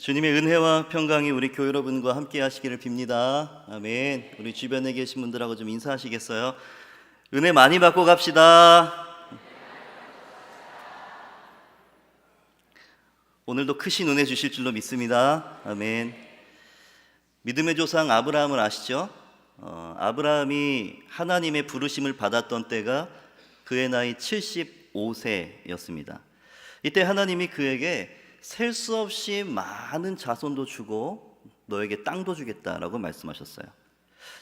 주님의 은혜와 평강이 우리 교회 여러분과 함께 하시기를 빕니다. 아멘. 우리 주변에 계신 분들하고 좀 인사하시겠어요? 은혜 많이 받고 갑시다. 오늘도 크신 은혜 주실 줄로 믿습니다. 아멘. 믿음의 조상 아브라함을 아시죠? 어, 아브라함이 하나님의 부르심을 받았던 때가 그의 나이 75세였습니다. 이때 하나님이 그에게 셀 수 없이 많은 자손도 주고 너에게 땅도 주겠다라고 말씀하셨어요.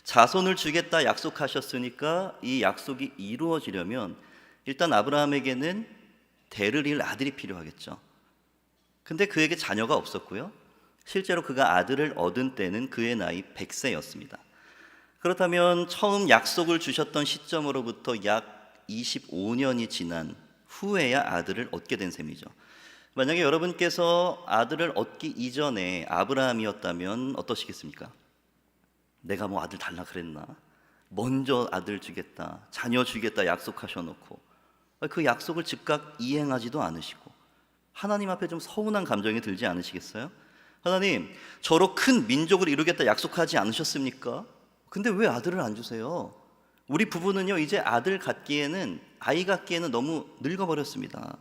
자손을 주겠다 약속하셨으니까 이 약속이 이루어지려면 일단 아브라함에게는 대를 이을 아들이 필요하겠죠. 근데 그에게 자녀가 없었고요. 실제로 그가 아들을 얻은 때는 그의 나이 100세였습니다. 그렇다면 처음 약속을 주셨던 시점으로부터 약 25년이 지난 후에야 아들을 얻게 된 셈이죠. 만약에 여러분께서 아들을 얻기 이전에 아브라함이었다면 어떠시겠습니까? 내가 뭐 아들 달라 그랬나? 먼저 아들 주겠다, 자녀 주겠다 약속하셔놓고 그 약속을 즉각 이행하지도 않으시고 하나님 앞에 좀 서운한 감정이 들지 않으시겠어요? 하나님, 저로 큰 민족을 이루겠다 약속하지 않으셨습니까? 근데 왜 아들을 안 주세요? 우리 부부는요, 이제 아들 갖기에는, 아이 갖기에는 너무 늙어버렸습니다.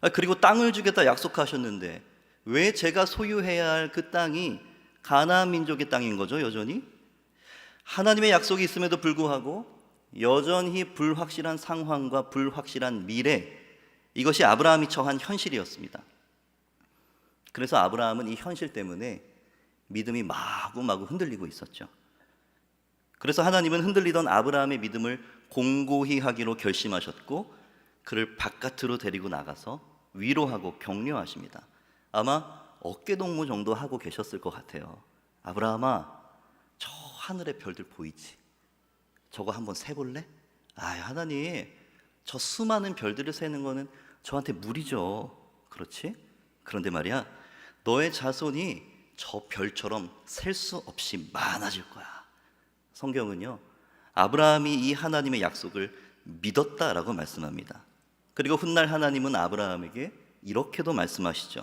아, 그리고 땅을 주겠다 약속하셨는데, 왜 제가 소유해야 할 그 땅이 가나안 민족의 땅인 거죠, 여전히? 하나님의 약속이 있음에도 불구하고 여전히 불확실한 상황과 불확실한 미래, 이것이 아브라함이 처한 현실이었습니다. 그래서 아브라함은 이 현실 때문에 믿음이 마구마구 흔들리고 있었죠. 그래서 하나님은 흔들리던 아브라함의 믿음을 공고히 하기로 결심하셨고 그를 바깥으로 데리고 나가서 위로하고 격려하십니다. 아마 어깨 동무 정도 하고 계셨을 것 같아요. 아브라함아, 저 하늘의 별들 보이지? 저거 한번 세볼래? 아, 하나님, 저 수많은 별들을 세는 거는 저한테 무리죠. 그렇지? 그런데 말이야, 너의 자손이 저 별처럼 셀 수 없이 많아질 거야. 성경은요, 아브라함이 이 하나님의 약속을 믿었다라고 말씀합니다. 그리고 훗날 하나님은 아브라함에게 이렇게도 말씀하시죠.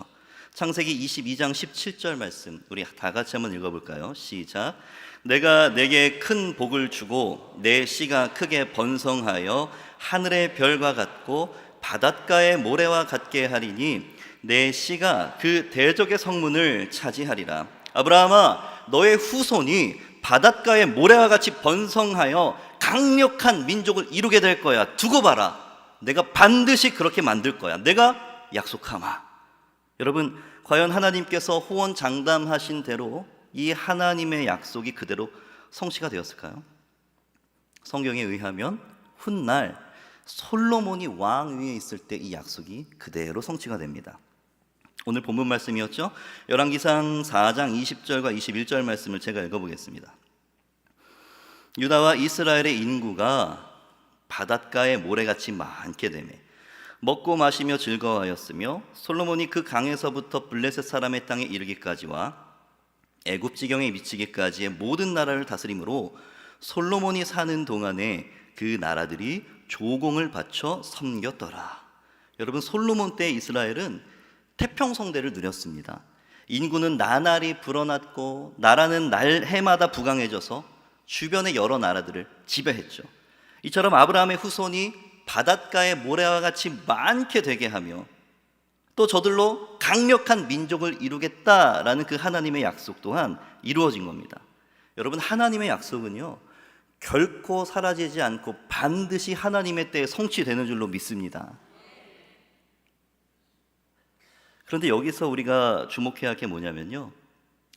창세기 22장 17절 말씀 우리 다 같이 한번 읽어볼까요? 시작. 내가 내게 큰 복을 주고 내 씨가 크게 번성하여 하늘의 별과 같고 바닷가의 모래와 같게 하리니 내 씨가 그 대적의 성문을 차지하리라. 아브라함아, 너의 후손이 바닷가의 모래와 같이 번성하여 강력한 민족을 이루게 될 거야. 두고 봐라. 내가 반드시 그렇게 만들 거야. 내가 약속하마. 여러분, 과연 하나님께서 호언 장담하신 대로 이 하나님의 약속이 그대로 성취가 되었을까요? 성경에 의하면 훗날 솔로몬이 왕 위에 있을 때 이 약속이 그대로 성취가 됩니다. 오늘 본문 말씀이었죠. 열왕기상 4장 20절과 21절 말씀을 제가 읽어보겠습니다. 유다와 이스라엘의 인구가 바닷가에 모래같이 많게 되매 먹고 마시며 즐거워하였으며 솔로몬이 그 강에서부터 블레셋 사람의 땅에 이르기까지와 애굽 지경에 미치기까지의 모든 나라를 다스림으로 솔로몬이 사는 동안에 그 나라들이 조공을 바쳐 섬겼더라. 여러분 솔로몬 때 이스라엘은 태평성대를 누렸습니다. 인구는 나날이 불어났고 나라는 날 해마다 부강해져서 주변의 여러 나라들을 지배했죠. 이처럼 아브라함의 후손이 바닷가의 모래와 같이 많게 되게 하며 또 저들로 강력한 민족을 이루겠다라는 그 하나님의 약속 또한 이루어진 겁니다. 여러분 하나님의 약속은요 결코 사라지지 않고 반드시 하나님의 때에 성취되는 줄로 믿습니다. 그런데 여기서 우리가 주목해야 할 게 뭐냐면요.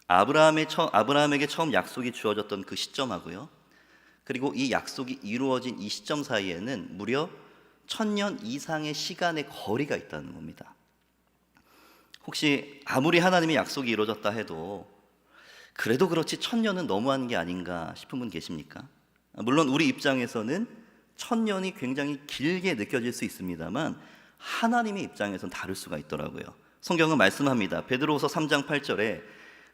아브라함의 처, 아브라함에게 처음 약속이 주어졌던 그 시점하고요. 그리고 이 약속이 이루어진 이 시점 사이에는 무려 천년 이상의 시간의 거리가 있다는 겁니다. 혹시 아무리 하나님의 약속이 이루어졌다 해도 그래도 그렇지 천년은 너무한 게 아닌가 싶은 분 계십니까? 물론 우리 입장에서는 천년이 굉장히 길게 느껴질 수 있습니다만 하나님의 입장에서는 다를 수가 있더라고요. 성경은 말씀합니다. 베드로후서 3장 8절에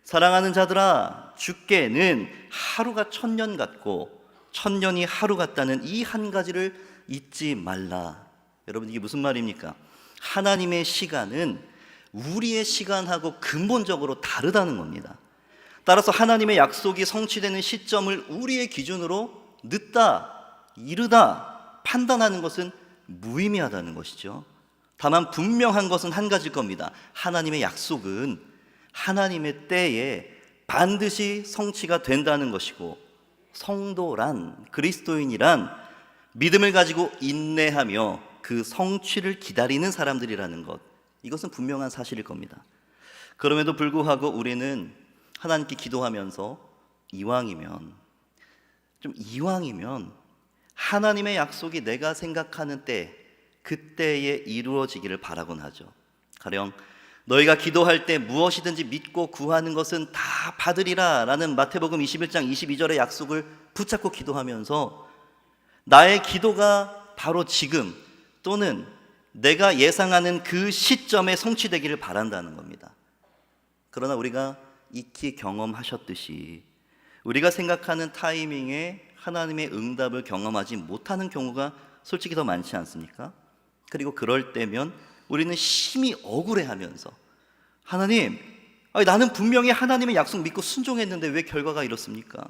사랑하는 자들아 주께는 하루가 천년 같고 천년이 하루 같다는 이 한 가지를 잊지 말라. 여러분 이게 무슨 말입니까? 하나님의 시간은 우리의 시간하고 근본적으로 다르다는 겁니다. 따라서 하나님의 약속이 성취되는 시점을 우리의 기준으로 늦다, 이르다 판단하는 것은 무의미하다는 것이죠. 다만 분명한 것은 한 가지일 겁니다. 하나님의 약속은 하나님의 때에 반드시 성취가 된다는 것이고 성도란 그리스도인이란 믿음을 가지고 인내하며 그 성취를 기다리는 사람들이라는 것. 이것은 분명한 사실일 겁니다. 그럼에도 불구하고 우리는 하나님께 기도하면서 이왕이면 좀 이왕이면 하나님의 약속이 내가 생각하는 때 그때에 이루어지기를 바라곤 하죠. 가령 너희가 기도할 때 무엇이든지 믿고 구하는 것은 다 받으리라 라는 마태복음 21장 22절의 약속을 붙잡고 기도하면서 나의 기도가 바로 지금 또는 내가 예상하는 그 시점에 성취되기를 바란다는 겁니다. 그러나 우리가 익히 경험하셨듯이 우리가 생각하는 타이밍에 하나님의 응답을 경험하지 못하는 경우가 솔직히 더 많지 않습니까? 그리고 그럴 때면 우리는 심히 억울해하면서 하나님, 나는 분명히 하나님의 약속 믿고 순종했는데 왜 결과가 이렇습니까?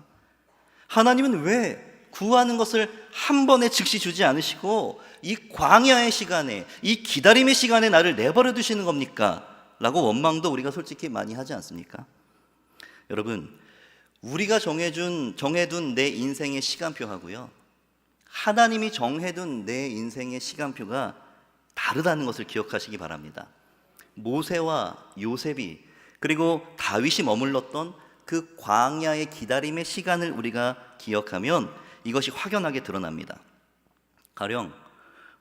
하나님은 왜 구하는 것을 한 번에 즉시 주지 않으시고 이 광야의 시간에 이 기다림의 시간에 나를 내버려 두시는 겁니까? 라고 원망도 우리가 솔직히 많이 하지 않습니까? 여러분, 우리가 정해준 정해둔 내 인생의 시간표하고요. 하나님이 정해둔 내 인생의 시간표가 다르다는 것을 기억하시기 바랍니다. 모세와 요셉이 그리고 다윗이 머물렀던 그 광야의 기다림의 시간을 우리가 기억하면 이것이 확연하게 드러납니다. 가령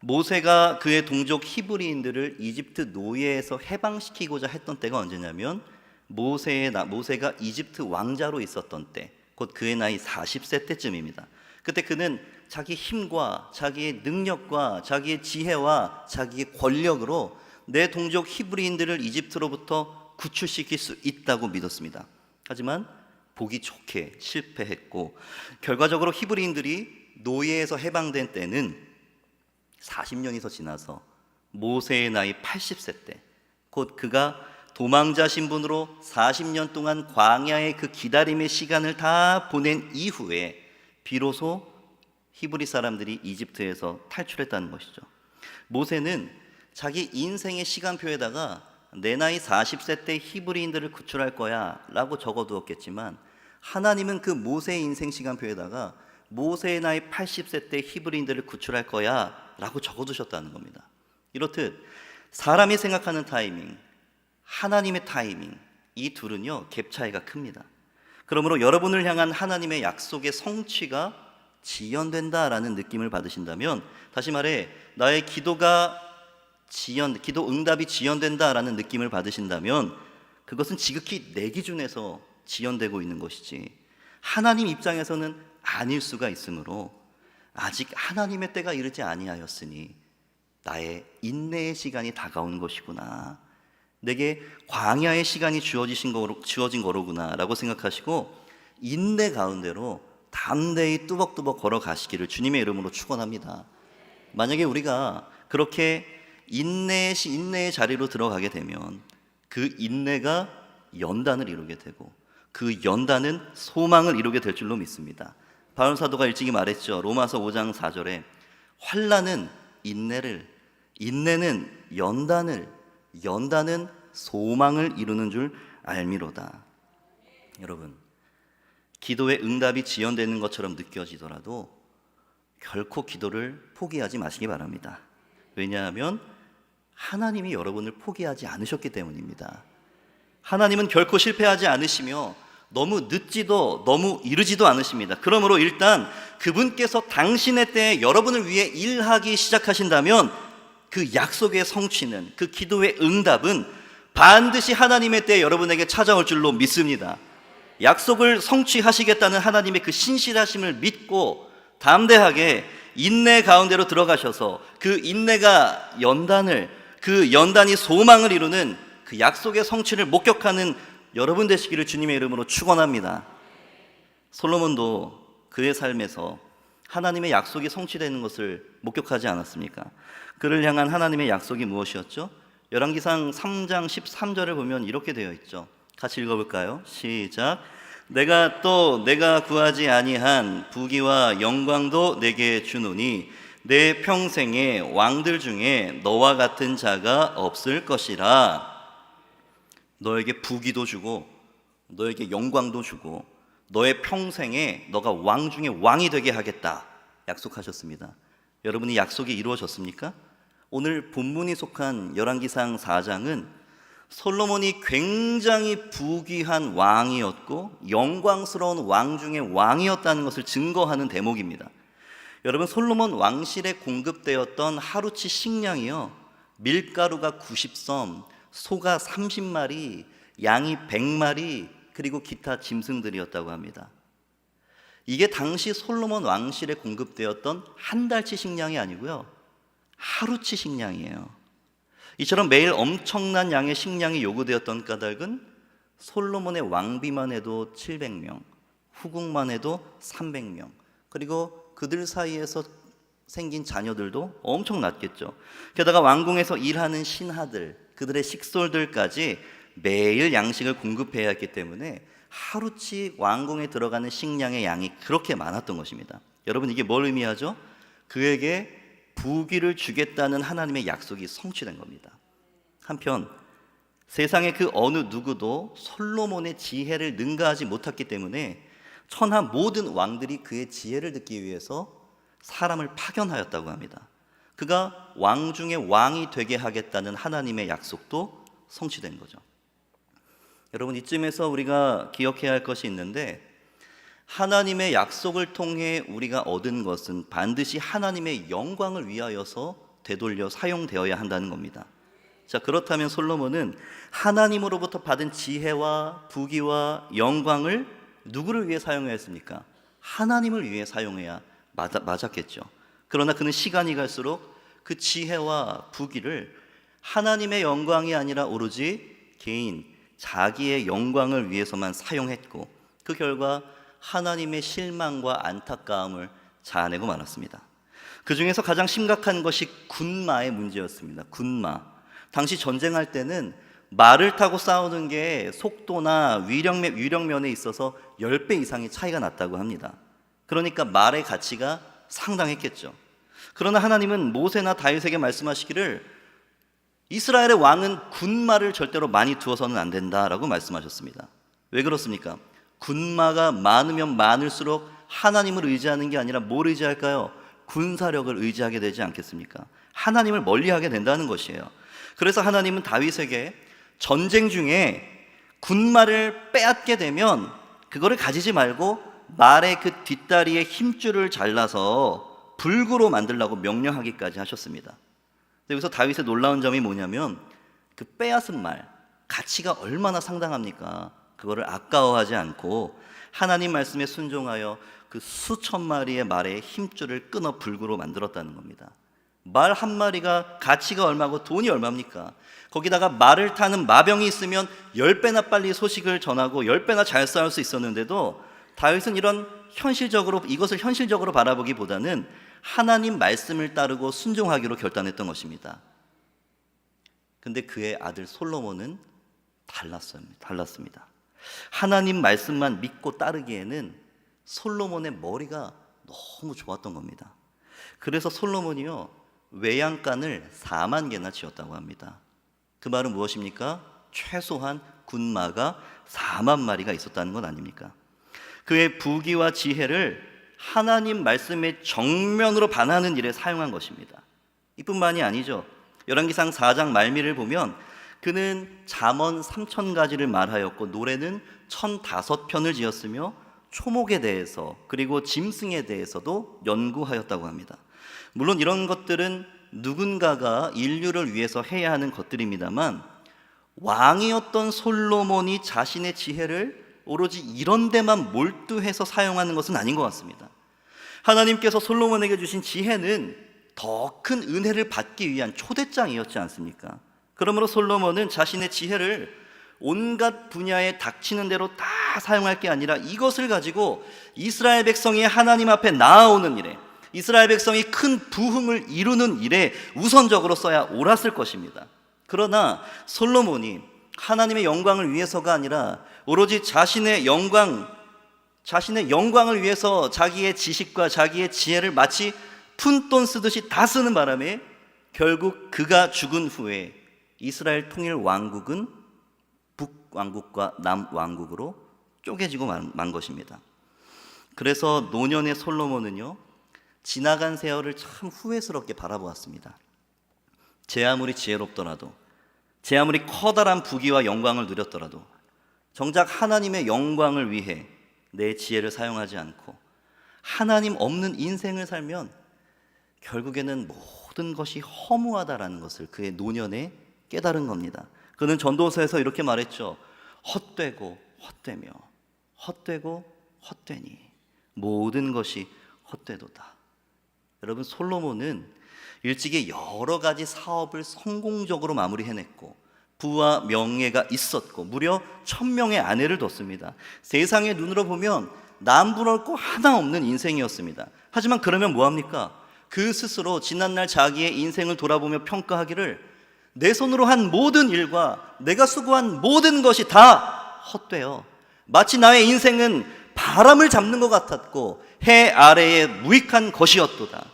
모세가 그의 동족 히브리인들을 이집트 노예에서 해방시키고자 했던 때가 언제냐면 모세의 나, 모세가 이집트 왕자로 있었던 때, 곧 그의 나이 40세 때쯤입니다. 그때 그는 자기 힘과 자기의 능력과 자기의 지혜와 자기의 권력으로 내 동족 히브리인들을 이집트로부터 구출시킬 수 있다고 믿었습니다. 하지만 보기 좋게 실패했고 결과적으로 히브리인들이 노예에서 해방된 때는 40년이 더 지나서 모세의 나이 80세 때 곧 그가 도망자 신분으로 40년 동안 광야의 그 기다림의 시간을 다 보낸 이후에 비로소 히브리 사람들이 이집트에서 탈출했다는 것이죠. 모세는 자기 인생의 시간표에다가 내 나이 40세 때 히브리인들을 구출할 거야 라고 적어두었겠지만 하나님은 그 모세의 인생 시간표에다가 모세의 나이 80세 때 히브리인들을 구출할 거야 라고 적어두셨다는 겁니다. 이렇듯 사람이 생각하는 타이밍, 하나님의 타이밍, 이 둘은요, 갭 차이가 큽니다. 그러므로 여러분을 향한 하나님의 약속의 성취가 지연된다라는 느낌을 받으신다면, 다시 말해, 나의 기도가 지연, 기도 응답이 지연된다라는 느낌을 받으신다면, 그것은 지극히 내 기준에서 지연되고 있는 것이지, 하나님 입장에서는 아닐 수가 있으므로, 아직 하나님의 때가 이르지 아니하였으니, 나의 인내의 시간이 다가온 것이구나. 내게 광야의 시간이 주어지신 거로, 주어진 거로구나라고 생각하시고 인내 가운데로 담대히 뚜벅뚜벅 걸어가시기를 주님의 이름으로 축원합니다. 만약에 우리가 그렇게 인내의 시- 인내의 자리로 들어가게 되면 그 인내가 연단을 이루게 되고 그 연단은 소망을 이루게 될 줄로 믿습니다. 바울 사도가 일찍이 말했죠. 로마서 5장 4절에 환란은 인내를 인내는 연단을 연단은 소망을 이루는 줄 알미로다. 여러분, 기도의 응답이 지연되는 것처럼 느껴지더라도 결코 기도를 포기하지 마시기 바랍니다. 왜냐하면 하나님이 여러분을 포기하지 않으셨기 때문입니다. 하나님은 결코 실패하지 않으시며 너무 늦지도 너무 이르지도 않으십니다. 그러므로 일단 그분께서 당신의 때에 여러분을 위해 일하기 시작하신다면 그 약속의 성취는 그 기도의 응답은 반드시 하나님의 때에 여러분에게 찾아올 줄로 믿습니다. 약속을 성취하시겠다는 하나님의 그 신실하심을 믿고 담대하게 인내 가운데로 들어가셔서 그 인내가 연단을 그 연단이 소망을 이루는 그 약속의 성취를 목격하는 여러분 되시기를 주님의 이름으로 축원합니다. 솔로몬도 그의 삶에서 하나님의 약속이 성취되는 것을 목격하지 않았습니까? 그를 향한 하나님의 약속이 무엇이었죠? 열왕기상 3장 13절을 보면 이렇게 되어 있죠. 같이 읽어 볼까요? 시작. 내가 또 내가 구하지 아니한 부귀와 영광도 내게 주노니 내 평생에 왕들 중에 너와 같은 자가 없을 것이라. 너에게 부귀도 주고 너에게 영광도 주고 너의 평생에 너가 왕 중에 왕이 되게 하겠다 약속하셨습니다. 여러분이 약속이 이루어졌습니까? 오늘 본문이 속한 열왕기상 4장은 솔로몬이 굉장히 부귀한 왕이었고 영광스러운 왕 중에 왕이었다는 것을 증거하는 대목입니다. 여러분 솔로몬 왕실에 공급되었던 하루치 식량이요 밀가루가 90섬, 소가 30마리, 양이 100마리, 그리고 기타 짐승들이었다고 합니다. 이게 당시 솔로몬 왕실에 공급되었던 한 달치 식량이 아니고요. 하루치 식량이에요. 이처럼 매일 엄청난 양의 식량이 요구되었던 까닭은 솔로몬의 왕비만 해도 700명, 후궁만 해도 300명, 그리고 그들 사이에서 생긴 자녀들도 엄청났겠죠. 게다가 왕궁에서 일하는 신하들, 그들의 식솔들까지 매일 양식을 공급해야 했기 때문에 하루치 왕궁에 들어가는 식량의 양이 그렇게 많았던 것입니다. 여러분 이게 뭘 의미하죠? 그에게 부귀를 주겠다는 하나님의 약속이 성취된 겁니다. 한편 세상의 그 어느 누구도 솔로몬의 지혜를 능가하지 못했기 때문에 천하 모든 왕들이 그의 지혜를 듣기 위해서 사람을 파견하였다고 합니다. 그가 왕 중에 왕이 되게 하겠다는 하나님의 약속도 성취된 거죠. 여러분 이쯤에서 우리가 기억해야 할 것이 있는데 하나님의 약속을 통해 우리가 얻은 것은 반드시 하나님의 영광을 위하여서 되돌려 사용되어야 한다는 겁니다. 자, 그렇다면 솔로몬은 하나님으로부터 받은 지혜와 부귀와 영광을 누구를 위해 사용해야 했습니까? 하나님을 위해 사용해야 맞, 맞았겠죠. 그러나 그는 시간이 갈수록 그 지혜와 부귀를 하나님의 영광이 아니라 오로지 개인, 자기의 영광을 위해서만 사용했고 그 결과 하나님의 실망과 안타까움을 자아내고 말았습니다. 그 중에서 가장 심각한 것이 군마의 문제였습니다. 군마. 당시 전쟁할 때는 말을 타고 싸우는 게 속도나 위력면, 위력면에 있어서 10배 이상의 차이가 났다고 합니다. 그러니까 말의 가치가 상당했겠죠. 그러나 하나님은 모세나 다윗에게 말씀하시기를 이스라엘의 왕은 군마를 절대로 많이 두어서는 안 된다라고 말씀하셨습니다. 왜 그렇습니까? 군마가 많으면 많을수록 하나님을 의지하는 게 아니라 뭘 의지할까요? 군사력을 의지하게 되지 않겠습니까? 하나님을 멀리하게 된다는 것이에요. 그래서 하나님은 다윗에게 전쟁 중에 군마를 빼앗게 되면 그거를 가지지 말고 말의 그 뒷다리에 힘줄을 잘라서 불구로 만들라고 명령하기까지 하셨습니다. 여기서 다윗의 놀라운 점이 뭐냐면 그 빼앗은 말 가치가 얼마나 상당합니까? 그거를 아까워하지 않고 하나님 말씀에 순종하여 그 수천 마리의 말의 힘줄을 끊어 불구로 만들었다는 겁니다. 말 한 마리가 가치가 얼마고 돈이 얼마입니까? 거기다가 말을 타는 마병이 있으면 열 배나 빨리 소식을 전하고 열 배나 잘 싸울 수 있었는데도 다윗은 이런 현실적으로 이것을 현실적으로 바라보기보다는 하나님 말씀을 따르고 순종하기로 결단했던 것입니다. 근데 그의 아들 솔로몬은 달랐습니다. 달랐습니다. 하나님 말씀만 믿고 따르기에는 솔로몬의 머리가 너무 좋았던 겁니다. 그래서 솔로몬이요 외양간을 4만 개나 지었다고 합니다. 그 말은 무엇입니까? 최소한 군마가 4만 마리가 있었다는 것 아닙니까? 그의 부귀와 지혜를 하나님 말씀의 정면으로 반하는 일에 사용한 것입니다. 이뿐만이 아니죠. 열왕기상 4장 말미를 보면 그는 잠언 3천 가지를 말하였고 노래는 1005편을 지었으며 초목에 대해서 그리고 짐승에 대해서도 연구하였다고 합니다. 물론 이런 것들은 누군가가 인류를 위해서 해야 하는 것들입니다만 왕이었던 솔로몬이 자신의 지혜를 오로지 이런 데만 몰두해서 사용하는 것은 아닌 것 같습니다. 하나님께서 솔로몬에게 주신 지혜는 더 큰 은혜를 받기 위한 초대장이었지 않습니까? 그러므로 솔로몬은 자신의 지혜를 온갖 분야에 닥치는 대로 다 사용할 게 아니라 이것을 가지고 이스라엘 백성이 하나님 앞에 나아오는 일에 이스라엘 백성이 큰 부흥을 이루는 일에 우선적으로 써야 옳았을 것입니다. 그러나 솔로몬이 하나님의 영광을 위해서가 아니라 오로지 자신의 영광, 자신의 영광을 위해서 자기의 지식과 자기의 지혜를 마치 푼돈 쓰듯이 다 쓰는 바람에 결국 그가 죽은 후에 이스라엘 통일 왕국은 북 왕국과 남 왕국으로 쪼개지고 만, 만 것입니다. 그래서 노년의 솔로몬은요, 지나간 세월을 참 후회스럽게 바라보았습니다. 제 아무리 지혜롭더라도, 제 아무리 커다란 부귀와 영광을 누렸더라도, 정작 하나님의 영광을 위해 내 지혜를 사용하지 않고, 하나님 없는 인생을 살면 결국에는 모든 것이 허무하다라는 것을 그의 노년에 깨달은 겁니다. 그는 전도서에서 이렇게 말했죠. 헛되고 헛되며 헛되고 헛되니 모든 것이 헛되도다. 여러분 솔로몬은 일찍이 여러 가지 사업을 성공적으로 마무리해냈고 부와 명예가 있었고 무려 천 명의 아내를 뒀습니다. 세상의 눈으로 보면 남부럴 거 하나 없는 인생이었습니다. 하지만 그러면 뭐 합니까? 그 스스로 지난날 자기의 인생을 돌아보며 평가하기를 내 손으로 한 모든 일과 내가 수고한 모든 것이 다 헛되어 마치 나의 인생은 바람을 잡는 것 같았고 해 아래에 무익한 것이었도다.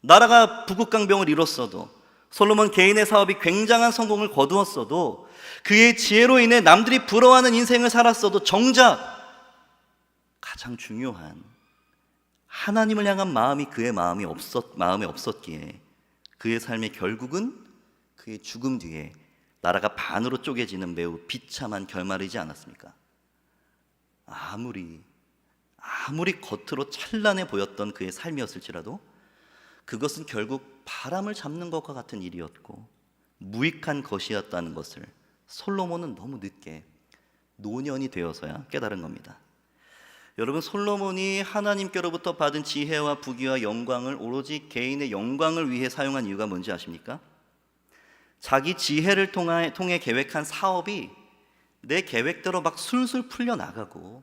나라가 부국강병을 이뤘어도 솔로몬 개인의 사업이 굉장한 성공을 거두었어도 그의 지혜로 인해 남들이 부러워하는 인생을 살았어도 정작 가장 중요한 하나님을 향한 마음이 그의 마음이 없었 마음에 없었기에 그의 삶의 결국은 그의 죽음 뒤에 나라가 반으로 쪼개지는 매우 비참한 결말이지 않았습니까? 아무리 아무리 겉으로 찬란해 보였던 그의 삶이었을지라도 그것은 결국 바람을 잡는 것과 같은 일이었고 무익한 것이었다는 것을 솔로몬은 너무 늦게 노년이 되어서야 깨달은 겁니다. 여러분 솔로몬이 하나님께로부터 받은 지혜와 부귀와 영광을 오로지 개인의 영광을 위해 사용한 이유가 뭔지 아십니까? 자기 지혜를 통해, 통해 계획한 사업이 내 계획대로 막 술술 풀려 나가고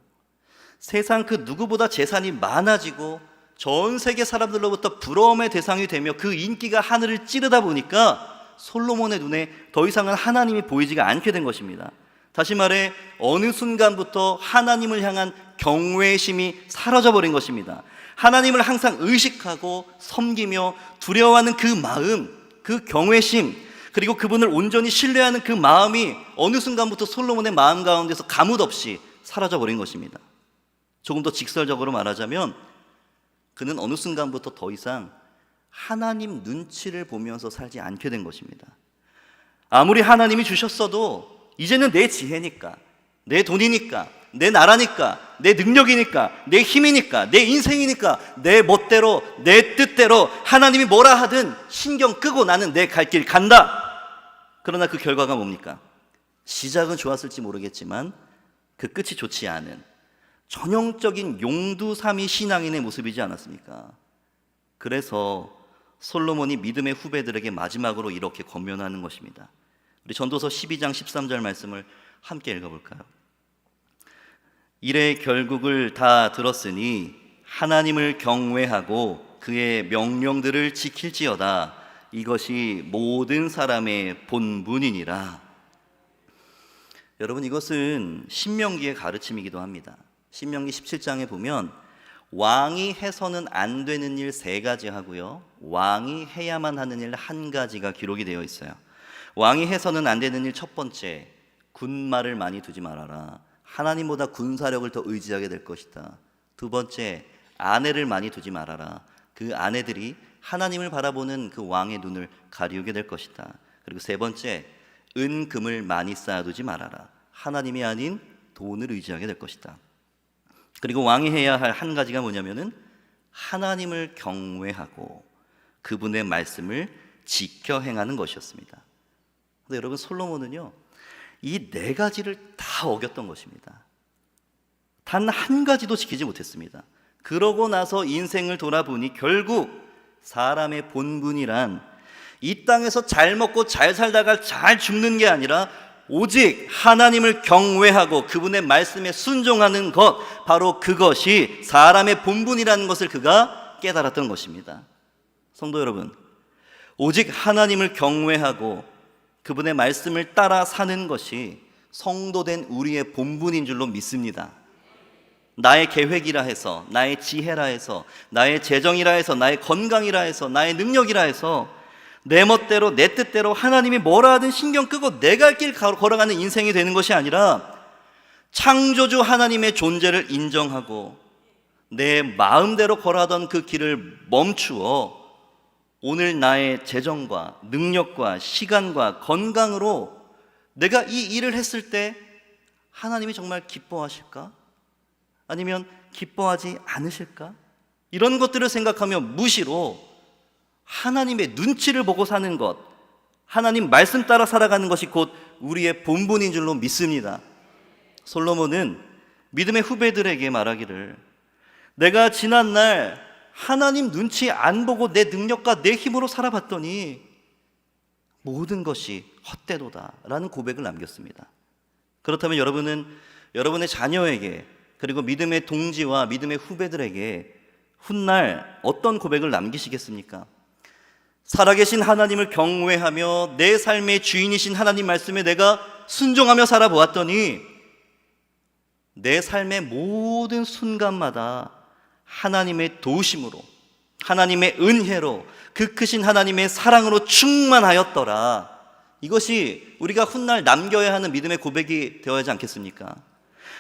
세상 그 누구보다 재산이 많아지고 전 세계 사람들로부터 부러움의 대상이 되며 그 인기가 하늘을 찌르다 보니까 솔로몬의 눈에 더 이상은 하나님이 보이지가 않게 된 것입니다. 다시 말해 어느 순간부터 하나님을 향한 경외심이 사라져 버린 것입니다. 하나님을 항상 의식하고 섬기며 두려워하는 그 마음, 그 경외심, 그리고 그분을 온전히 신뢰하는 그 마음이 어느 순간부터 솔로몬의 마음 가운데서 가뭇 없이 사라져 버린 것입니다. 조금 더 직설적으로 말하자면 그는 어느 순간부터 더 이상 하나님 눈치를 보면서 살지 않게 된 것입니다. 아무리 하나님이 주셨어도 이제는 내 지혜니까, 내 돈이니까, 내 나라니까, 내 능력이니까, 내 힘이니까, 내 인생이니까, 내 멋대로, 내 뜻대로 하나님이 뭐라 하든 신경 끄고 나는 내 갈 길 간다. 그러나 그 결과가 뭡니까? 시작은 좋았을지 모르겠지만 그 끝이 좋지 않은 전형적인 용두삼이 신앙인의 모습이지 않았습니까? 그래서 솔로몬이 믿음의 후배들에게 마지막으로 이렇게 권면하는 것입니다. 우리 전도서 12장 13절 말씀을 함께 읽어볼까요? 이래 결국을 다 들었으니 하나님을 경외하고 그의 명령들을 지킬지어다. 이것이 모든 사람의 본분이니라. 여러분 이것은 신명기의 가르침이기도 합니다. 신명기 17장에 보면 왕이 해서는 안 되는 일 세 가지 하고요. 왕이 해야만 하는 일 한 가지가 기록이 되어 있어요. 왕이 해서는 안 되는 일 첫 번째, 군말을 많이 두지 말아라. 하나님보다 군사력을 더 의지하게 될 것이다. 두 번째, 아내를 많이 두지 말아라. 그 아내들이 하나님을 바라보는 그 왕의 눈을 가리우게 될 것이다. 그리고 세 번째, 은 금을 많이 쌓아두지 말아라. 하나님이 아닌 돈을 의지하게 될 것이다. 그리고 왕이 해야 할 한 가지가 뭐냐면은 하나님을 경외하고 그분의 말씀을 지켜 행하는 것이었습니다. 근데 여러분 솔로몬은요 이 네 가지를 다 어겼던 것입니다. 단 한 가지도 지키지 못했습니다. 그러고 나서 인생을 돌아보니 결국 사람의 본분이란 이 땅에서 잘 먹고 잘 살다가 잘 죽는 게 아니라 오직 하나님을 경외하고 그분의 말씀에 순종하는 것, 바로 그것이 사람의 본분이라는 것을 그가 깨달았던 것입니다. 성도 여러분, 오직 하나님을 경외하고 그분의 말씀을 따라 사는 것이 성도된 우리의 본분인 줄로 믿습니다. 나의 계획이라 해서, 나의 지혜라 해서, 나의 재정이라 해서, 나의 건강이라 해서, 나의 능력이라 해서 내 멋대로 내 뜻대로 하나님이 뭐라 하든 신경 끄고 내가 할 길 걸어가는 인생이 되는 것이 아니라 창조주 하나님의 존재를 인정하고 내 마음대로 걸어가던 그 길을 멈추어 오늘 나의 재정과 능력과 시간과 건강으로 내가 이 일을 했을 때 하나님이 정말 기뻐하실까? 아니면 기뻐하지 않으실까? 이런 것들을 생각하며 무시로 하나님의 눈치를 보고 사는 것, 하나님 말씀 따라 살아가는 것이 곧 우리의 본분인 줄로 믿습니다. 솔로몬은 믿음의 후배들에게 말하기를 내가 지난날 하나님 눈치 안 보고 내 능력과 내 힘으로 살아봤더니 모든 것이 헛되도다 라는 고백을 남겼습니다. 그렇다면 여러분은 여러분의 자녀에게 그리고 믿음의 동지와 믿음의 후배들에게 훗날 어떤 고백을 남기시겠습니까? 살아계신 하나님을 경외하며 내 삶의 주인이신 하나님 말씀에 내가 순종하며 살아보았더니 내 삶의 모든 순간마다 하나님의 도우심으로 하나님의 은혜로 그 크신 하나님의 사랑으로 충만하였더라. 이것이 우리가 훗날 남겨야 하는 믿음의 고백이 되어야 하지 않겠습니까?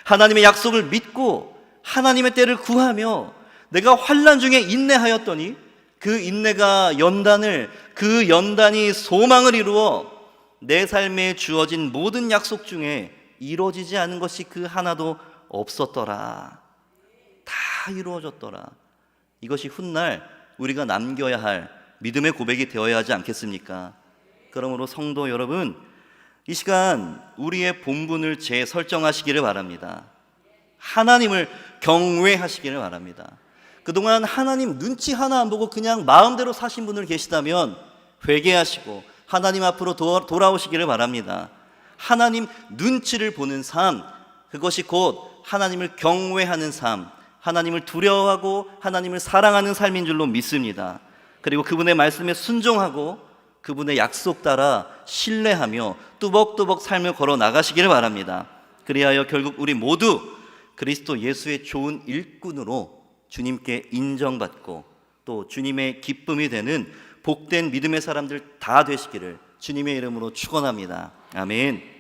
하나님의 약속을 믿고 하나님의 때를 구하며 내가 환란 중에 인내하였더니 그 인내가 연단을 그 연단이 소망을 이루어 내 삶에 주어진 모든 약속 중에 이루어지지 않은 것이 그 하나도 없었더라. 다 이루어졌더라. 이것이 훗날 우리가 남겨야 할 믿음의 고백이 되어야 하지 않겠습니까? 그러므로 성도 여러분, 이 시간 우리의 본분을 재설정하시기를 바랍니다. 하나님을 경외하시기를 바랍니다. 그동안 하나님 눈치 하나 안 보고 그냥 마음대로 사신 분들 계시다면 회개하시고 하나님 앞으로 도- 돌아오시기를 바랍니다. 하나님 눈치를 보는 삶, 그것이 곧 하나님을 경외하는 삶, 하나님을 두려워하고 하나님을 사랑하는 삶인 줄로 믿습니다. 그리고 그분의 말씀에 순종하고 그분의 약속 따라 신뢰하며 뚜벅뚜벅 삶을 걸어 나가시기를 바랍니다. 그리하여 결국 우리 모두 그리스도 예수의 좋은 일꾼으로 주님께 인정받고 또 주님의 기쁨이 되는 복된 믿음의 사람들 다 되시기를 주님의 이름으로 축원합니다. 아멘.